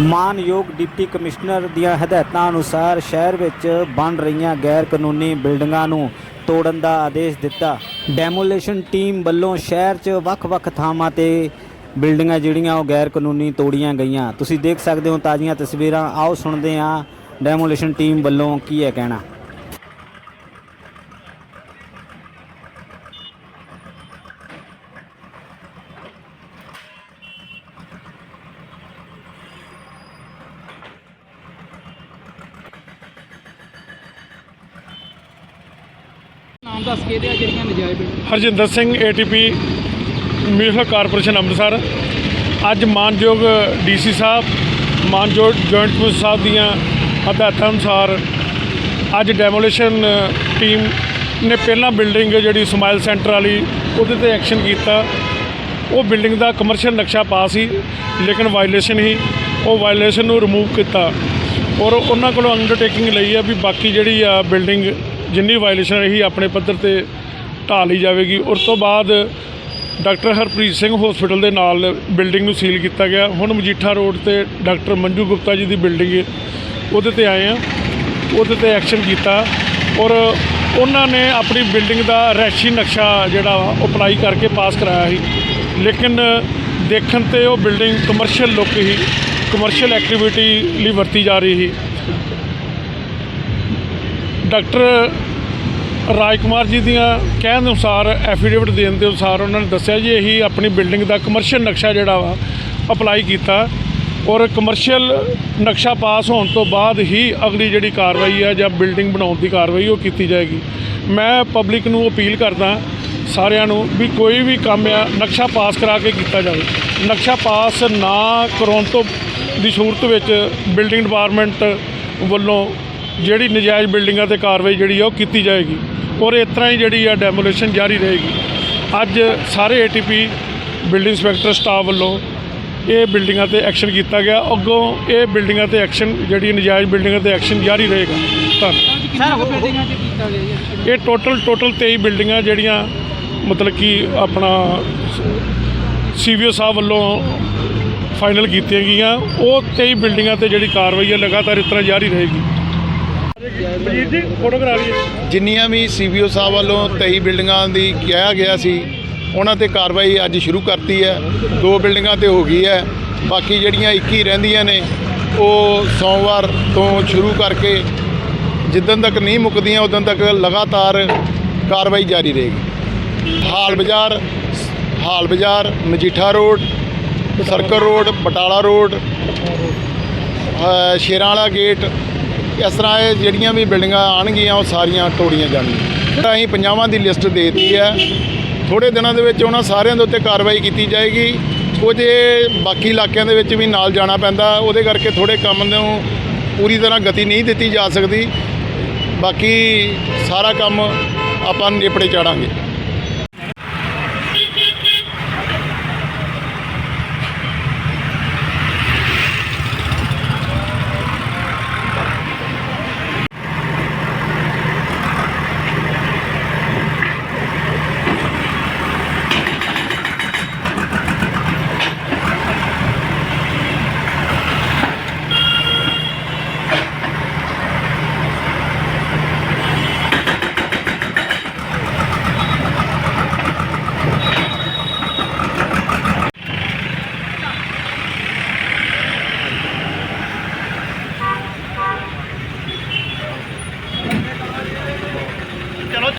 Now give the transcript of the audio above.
ਮਾਨਯੋਗ deputy commissioner ਦੀਆਂ ਹਦਾਇਤਾਂ ਅਨੁਸਾਰ ਸ਼ਹਿਰ ਵਿੱਚ ਬਣ ਰਹੀਆਂ ਗੈਰ ਕਾਨੂੰਨੀ ਬਿਲਡਿੰਗਾਂ ਨੂੰ ਤੋੜਨ ਦਾ ਆਦੇਸ਼ ਦਿੱਤਾ। ਡੈਮੋਲੇਸ਼ਨ ਟੀਮ ਵੱਲੋਂ ਸ਼ਹਿਰ 'ਚ ਵੱਖ-ਵੱਖ ਥਾਵਾਂ ਤੇ ਬਿਲਡਿੰਗਾਂ ਜਿਹੜੀਆਂ ਉਹ ਗੈਰ ਕਾਨੂੰਨੀ ਤੋੜੀਆਂ ਗਈਆਂ। ਤੁਸੀਂ ਦੇਖ ਸਕਦੇ ਹੋ ਤਾਜ਼ੀਆਂ ਤਸਵੀਰਾਂ। ਆਓ ਸੁਣਦੇ ਹਾਂ ਡੈਮੋਲੇਸ਼ਨ ਟੀਮ ਵੱਲੋਂ ਕੀ ਹੈ ਕਹਿਣਾ। ਨਾਮ ਦੱਸ ਕੇ ਦੇ ਜਿਹੜੀਆਂ ਨਜਾਇਜ਼ Harjinder Singh ATP municipal corporation Amritsar. ਅੱਜ ਮਾਨਯੋਗ ਡੀਸੀ ਸਾਹਿਬ, ਮਾਨਯੋਗ ਜੁਆਇੰਟ ਪੁਲਿਸ ਸਾਹਿਬ ਦੀਆਂ ਹਦਾਇਤਾਂ ਅਨੁਸਾਰ ਅੱਜ ਡੈਮੋਲੀਸ਼ਨ ਟੀਮ ਨੇ ਪਹਿਲਾਂ ਬਿਲਡਿੰਗ ਜਿਹੜੀ ਸਮਾਈਲ ਸੈਂਟਰ ਵਾਲੀ, ਉਹਦੇ ਤੇ ਐਕਸ਼ਨ ਕੀਤਾ। ਉਹ ਬਿਲਡਿੰਗ ਦਾ ਕਮਰਸ਼ੀਅਲ ਨਕਸ਼ਾ ਪਾਸ ਸੀ, ਲੇਕਿਨ ਵਾਇਲੇਸ਼ਨ ਹੀ। ਉਹ ਵਾਇਲੇਸ਼ਨ ਨੂੰ ਰਿਮੂਵ ਕੀਤਾ। ਔਰ ਉਹਨਾਂ ਕੋਲੋਂ ਅੰਡਰਟੇਕਿੰਗ ਲਈ ਆ ਵੀ ਬਾਕੀ ਜਿਹੜੀ ਆ ਬਿਲਡਿੰਗ ਜਿੰਨੀ ਵਾਇਲੇਸ਼ਨ ਰਹੀ ਆਪਣੇ ਪੱਧਰ ਤੇ ਢਾਹ ਲਈ ਜਾਵੇਗੀ। ਉਸ ਤੋਂ ਬਾਅਦ ਡਾਕਟਰ ਹਰਪ੍ਰੀਤ ਸਿੰਘ ਹਸਪੀਟਲ ਦੇ ਨਾਲ ਬਿਲਡਿੰਗ ਨੂੰ ਸੀਲ ਕੀਤਾ ਗਿਆ। ਹੁਣ ਮਜੀਠਾ ਰੋਡ ਤੇ ਡਾਕਟਰ ਮੰਜੂ ਗੁਪਤਾ ਜੀ ਦੀ ਬਿਲਡਿੰਗ ਹੈ। ਉਹਦੇ ਤੇ ਆਏ ਆ ਉਹਦੇ ਤੇ ਐਕਸ਼ਨ ਕੀਤਾ। ਔਰ ਉਹਨਾਂ ਨੇ ਆਪਣੀ ਬਿਲਡਿੰਗ ਦਾ ਰੈਸ਼ੀ ਨਕਸ਼ਾ ਜਿਹੜਾ ਅਪਲਾਈ ਕਰਕੇ ਪਾਸ ਕਰਾਇਆ ਸੀ। ਲੇਕਿਨ ਦੇਖਣ ਤੇ ਉਹ ਬਿਲਡਿੰਗ ਕਮਰਸ਼ੀਅਲ ਲੁੱਕ ਹੀ ਕਮਰਸ਼ੀਅਲ ਐਕਟੀਵਿਟੀ ਲਈ ਵਰਤੀ ਜਾ ਰਹੀ ਸੀ। ਡਾਕਟਰ ਰਾਜ ਕੁਮਾਰ ਜੀ ਦੀਆਂ ਕਹਿਣ ਅਨੁਸਾਰ ਐਫੀਡੇਵਿਟ ਦੇਣ ਦੇ ਅਨੁਸਾਰ ਉਹਨਾਂ ਨੇ ਦੱਸਿਆ ਜੀ, ਇਹੀ ਆਪਣੀ ਬਿਲਡਿੰਗ ਦਾ ਕਮਰਸ਼ੀਅਲ ਨਕਸ਼ਾ ਜਿਹੜਾ ਵਾ ਅਪਲਾਈ ਕੀਤਾ ਔਰ ਕਮਰਸ਼ੀਅਲ ਨਕਸ਼ਾ ਪਾਸ ਹੋਣ ਤੋਂ ਬਾਅਦ ਹੀ ਅਗਲੀ ਜਿਹੜੀ ਕਾਰਵਾਈ ਹੈ ਜਾਂ ਬਿਲਡਿੰਗ ਬਣਾਉਣ ਦੀ ਕਾਰਵਾਈ ਉਹ ਕੀਤੀ ਜਾਏਗੀ। ਮੈਂ ਪਬਲਿਕ ਨੂੰ ਅਪੀਲ ਕਰਦਾ ਸਾਰਿਆਂ ਨੂੰ ਵੀ ਕੋਈ ਵੀ ਕੰਮ ਆ, ਨਕਸ਼ਾ ਪਾਸ ਕਰਾ ਕੇ ਕੀਤਾ ਜਾਵੇ। ਨਕਸ਼ਾ ਪਾਸ ਨਾ ਕਰਾਉਣ ਤੋਂ ਦੀ ਸੂਰਤ ਵਿੱਚ ਬਿਲਡਿੰਗ ਡਿਪਾਰਟਮੈਂਟ ਵੱਲੋਂ ਜਿਹੜੀ ਨਜਾਇਜ਼ ਬਿਲਡਿੰਗਾਂ ਤੇ ਕਾਰਵਾਈ ਜਿਹੜੀ ਆ ਉਹ ਕੀਤੀ ਜਾਏਗੀ ਔਰ ਇਸ ਤਰ੍ਹਾਂ ਹੀ ਜਿਹੜੀ ਆ ਡੈਮੋਲੇਸ਼ਨ ਜਾਰੀ ਰਹੇਗੀ। ਅੱਜ ਸਾਰੇ ਏਟੀਪੀ ਬਿਲਡਿੰਗ ਇੰਸਪੈਕਟਰ ਸਟਾਫ ਵੱਲੋਂ ਇਹ ਬਿਲਡਿੰਗਾਂ ਤੇ ਐਕਸ਼ਨ ਕੀਤਾ ਗਿਆ। ਅੱਗੋਂ ਇਹ ਬਿਲਡਿੰਗਾਂ ਤੇ ਐਕਸ਼ਨ ਜਿਹੜੀ ਨਜਾਇਜ਼ ਬਿਲਡਿੰਗਾਂ ਤੇ ਐਕਸ਼ਨ ਜਾਰੀ ਰਹੇਗਾ। ਧੰਨਵਾਦ। ਇਹ ਟੋਟਲ ਟੋਟਲ 23 ਬਿਲਡਿੰਗਾਂ ਜਿਹੜੀਆਂ ਮਤਲਬ ਕਿ ਆਪਣਾ ਸੀਵੀਓ ਸਾਹਿਬ ਵੱਲੋਂ ਫਾਈਨਲ ਕੀਤੀਆਂ ਗਈਆਂ। ਉਹ 23 ਬਿਲਡਿੰਗਾਂ ਤੇ ਜਿਹੜੀ ਕਾਰਵਾਈ ਹੈ ਲਗਾਤਾਰ ਇਸ ਤਰ੍ਹਾਂ ਜਾਰੀ ਰਹੇਗੀ। ਬਲਜੀਤ ਜੀ ਫੋਟੋ ਕਰਾ ਲਈਏ। ਜਿੰਨੀਆਂ ਵੀ ਸੀਬੀਓ ਸਾਹਿਬ ਵੱਲੋਂ 23 ਬਿਲਡਿੰਗਾਂ ਦੀ ਕਿਹਾ ਗਿਆ ਸੀ, ਉਹਨਾਂ ਤੇ ਕਾਰਵਾਈ ਅੱਜ ਸ਼ੁਰੂ ਕਰਤੀ ਹੈ। ਦੋ ਬਿਲਡਿੰਗਾਂ ਤੇ ਹੋ ਗਈ ਹੈ। ਬਾਕੀ ਜਿਹੜੀਆਂ 21 ਰਹਿੰਦੀਆਂ ਨੇ, ਉਹ ਸੋਮਵਾਰ ਤੋਂ ਸ਼ੁਰੂ ਕਰਕੇ ਜਿੱਦਣ ਤੱਕ ਨਹੀਂ ਮੁੱਕਦੀਆਂ, ਉਦੋਂ ਤੱਕ ਲਗਾਤਾਰ ਕਾਰਵਾਈ ਜਾਰੀ ਰਹੇਗੀ। Hall Bazaar Hall Bazaar, Majitha road, circle road, Batala road Sheranwala gate ਇਸ ਤਰ੍ਹਾਂ ਇਹ ਜਿਹੜੀਆਂ ਵੀ ਬਿਲਡਿੰਗਾਂ ਆਣਗੀਆਂ ਉਹ ਸਾਰੀਆਂ ਤੋੜੀਆਂ ਜਾਣਗੀਆਂ। ਤਾਂ ਅਸੀਂ ਪੰਜਾਵਾਂ ਦੀ ਲਿਸਟ ਦੇ ਦਿੱਤੀ ਹੈ। ਥੋੜੇ ਦਿਨਾਂ ਦੇ ਵਿੱਚ ਉਹਨਾਂ ਸਾਰਿਆਂ ਦੇ ਉੱਤੇ ਕਾਰਵਾਈ ਕੀਤੀ ਜਾਏਗੀ। ਕੁਝ ਇਹ ਬਾਕੀ ਇਲਾਕਿਆਂ ਦੇ ਵਿੱਚ ਵੀ ਨਾਲ ਜਾਣਾ ਪੈਂਦਾ। ਉਹਦੇ ਕਰਕੇ ਥੋੜੇ ਕੰਮ ਨੂੰ ਪੂਰੀ ਤਰ੍ਹਾਂ ਗਤੀ ਨਹੀਂ ਦਿੱਤੀ ਜਾ ਸਕਦੀ। ਬਾਕੀ ਸਾਰਾ ਕੰਮ ਆਪਾਂ ਨੇਪੜੇ ਚਾੜਾਂਗੇ।